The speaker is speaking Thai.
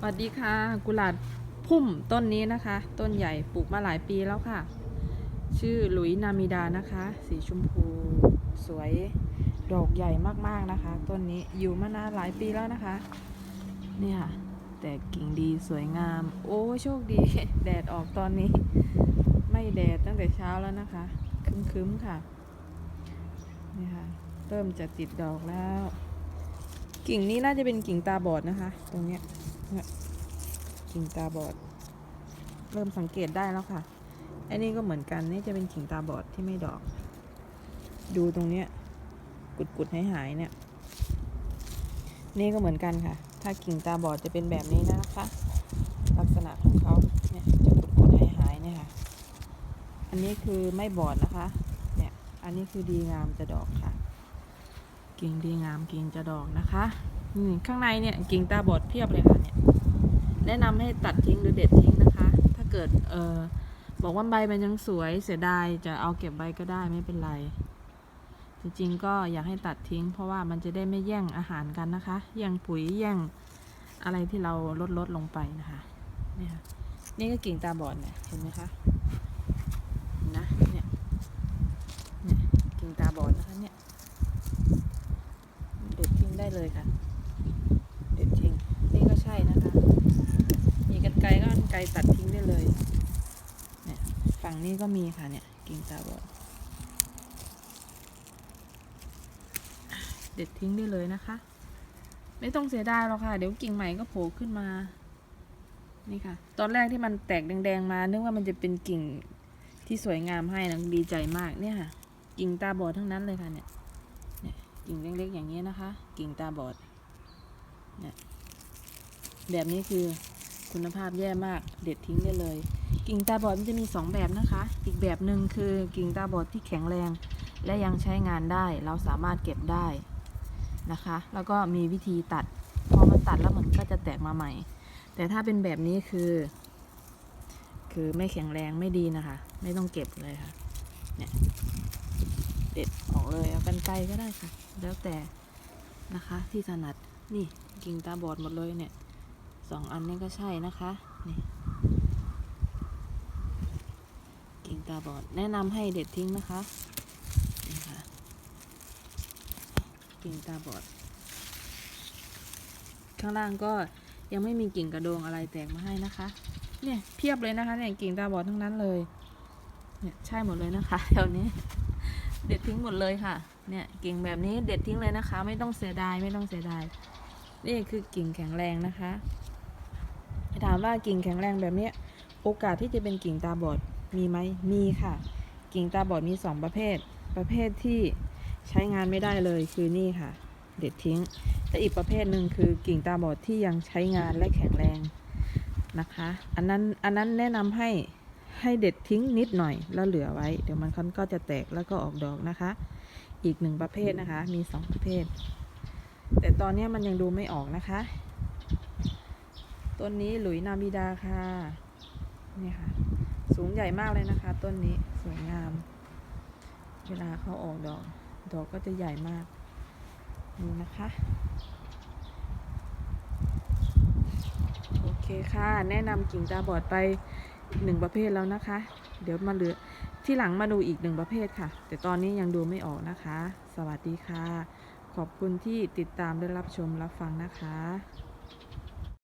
สวัสดีค่ะ กุหลาบพุ่มต้นนี้นะคะ ต้นใหญ่ปลูกมาหลายปีแล้วค่ะ ชื่อหลุยนามิดานะคะ สีชมพู สวยดอกใหญ่มากๆนะคะ ต้นนี้อยู่มานานหลายปีแล้วนะคะเนี่ยค่ะ แต่กิ่งดีสวยงาม โอ้โชคดี แดดออกตอนนี้ ไม่แดดตั้งแต่เช้าแล้วนะคะ คึ้มๆค่ะ นี่ค่ะ เริ่มจะติดดอกแล้ว กิ่งนี้น่าจะเป็นกิ่งตาบอดนะคะ ตรงเนี้ย เนี่ยกิ่งตาบอด เริ่มสังเกตได้แล้วค่ะ อันนี้ก็เหมือนกันนี่จะเป็นกิ่งตาบอดที่ไม่ดอก ดูตรงเนี้ย กุดกุดหายหายๆเนี่ย นี่ก็เหมือนกันค่ะ ถ้ากิ่งตาบอดจะเป็นแบบนี้นะคะ ลักษณะของเขาเนี่ยจะกุดกุดหายหายๆเนี่ยค่ะ อันนี้คือไม่บอดนะคะ เนี่ย อันนี้คือดีงามจะดอกค่ะ กิ่งดีงามกิ่งจะดอกนะคะอืข้างในเนี่ยกิ่งตาบอดเพียบเลยค่ะ แนะนำให้ตัดทิ้งหรือเด็ดทิ้งนะคะ ถ้าเกิดเออบอกว่าใบมันยังสวยเสียดายจะเอาเก็บใบก็ได้ไม่เป็นไร จริงๆก็อยากให้ตัดทิ้ง เพราะว่ามันจะได้ไม่แย่งอาหารกันนะคะ แย่งปุ๋ยแย่งอะไรที่เราลดลดลงไปนะคะนี่ค่ะนี่ก็กิ่งตาบอดเนี่ยเห็นไหมคะเห็นนะเนี่ยเนี่ยกิ่งตาบอดนะคะเนี่ย เด็ดทิ้งได้เลยค่ะ เด็ดทิ้ง นี่ก็ใช่นะคะ มีกันไไกรตัดทิ้งได้เลย เนี่ยฝั่งนี้ก็มีค่ะเนี่ยกิ่งตาบอดเด็ดทิ้งได้เลยนะคะ ไม่ต้องเสียดายหรอกค่ะ เดี๋ยวกิ่งใหม่ก็โผล่ขึ้นมา นี่ค่ะ ตอนแรกที่มันแตกแดงๆมา นึกว่ามันจะเป็นกิ่งที่สวยงามให้นะดีใจมากเนี่ยค่ะ กิ่งตาบอดทั้งนั้นเลยค่ะเนี่ยกิ่งเล็กๆอย่างนี้นะคะ กิ่งตาบอดเนี่ยแบบนี้คือ คุณภาพแย่มากเด็ดทิ้งได้เลย กิ่งตาบอดมันจะมีสองแบบนะคะ อีกแบบหนึ่งคือกิ่งตาบอดที่แข็งแรง และยังใช้งานได้ เราสามารถเก็บได้นะคะ แล้วก็มีวิธีตัด พอมันตัดแล้วมันก็จะแตกมาใหม่ แต่ถ้าเป็นแบบนี้คือ คือไม่แข็งแรงไม่ดีนะคะ ไม่ต้องเก็บเลยค่ะเนี่ยเด็ดออกเลยเอากันไกลก็ได้ค่ะ แล้วแต่นะคะที่ถนัดนี่กิ่งตาบอดหมดเลยเนี่ย สองอันนี้ก็ใช่นะคะนี่กิ่งตาบอดแนะนำให้เด็ดทิ้งนะคะนี่ค่ะกิ่งตาบอด ข้างล่างก็ยังไม่มีกิ่งกระโดงอะไรแตกมาให้นะคะ เนี่ยเพียบเลยนะคะเนี่ยกิ่งตาบอดทั้งนั้นเลย เนี่ยใช่หมดเลยนะคะแถวนี้เด็ดทิ้งหมดเลยค่ะ เนี่ยกิ่งแบบนี้เด็ดทิ้งเลยนะคะ ไม่ต้องเสียดายไม่ต้องเสียดาย นี่คือกิ่งแข็งแรงนะคะามว่ากิ่งแข็งแรงแบบนี้โอกาสที่จะเป็นกิ่งตาบอดมีไหมมีค่ะ กิ่งตาบอดมีสองประเภท ประเภทที่ใช้งานไม่ได้เลยคือนี่ค่ะ เด็ดทิ้งแต่อีกประเภทหนึ่งคือกิ่งตาบอดที่ยังใช้งานและแข็งแรงนะคะ อันนั้นอันนั้นแนะนำให้ให้เด็ดทิ้งนิดหน่อยแล้วเหลือไว้ เดี๋ยวมันก็จะแตกแล้วก็ออกดอกนะคะ อีกหนึ่งประเภทนะคะมีสองประเภท แต่ตอนนี้มันยังดูไม่ออกนะคะ ต้นนี้หลุยนามิดาค่ะ นี่ค่ะ สูงใหญ่มากเลยนะคะ ต้นนี้สวยงาม เวลาเขาออกดอก ดอกก็จะใหญ่มากดูนะคะ โอเคค่ะ แนะนำกิ่งตาบอดไปหนึ่งประเภทแล้วนะคะ เดี๋ยวมาเหลือที่หลังมาดูอีกหนึ่งประเภทค่ะ แต่ตอนนี้ยังดูไม่ออกนะคะ สวัสดีค่ะ ขอบคุณที่ติดตามและรับชมรับฟังนะคะ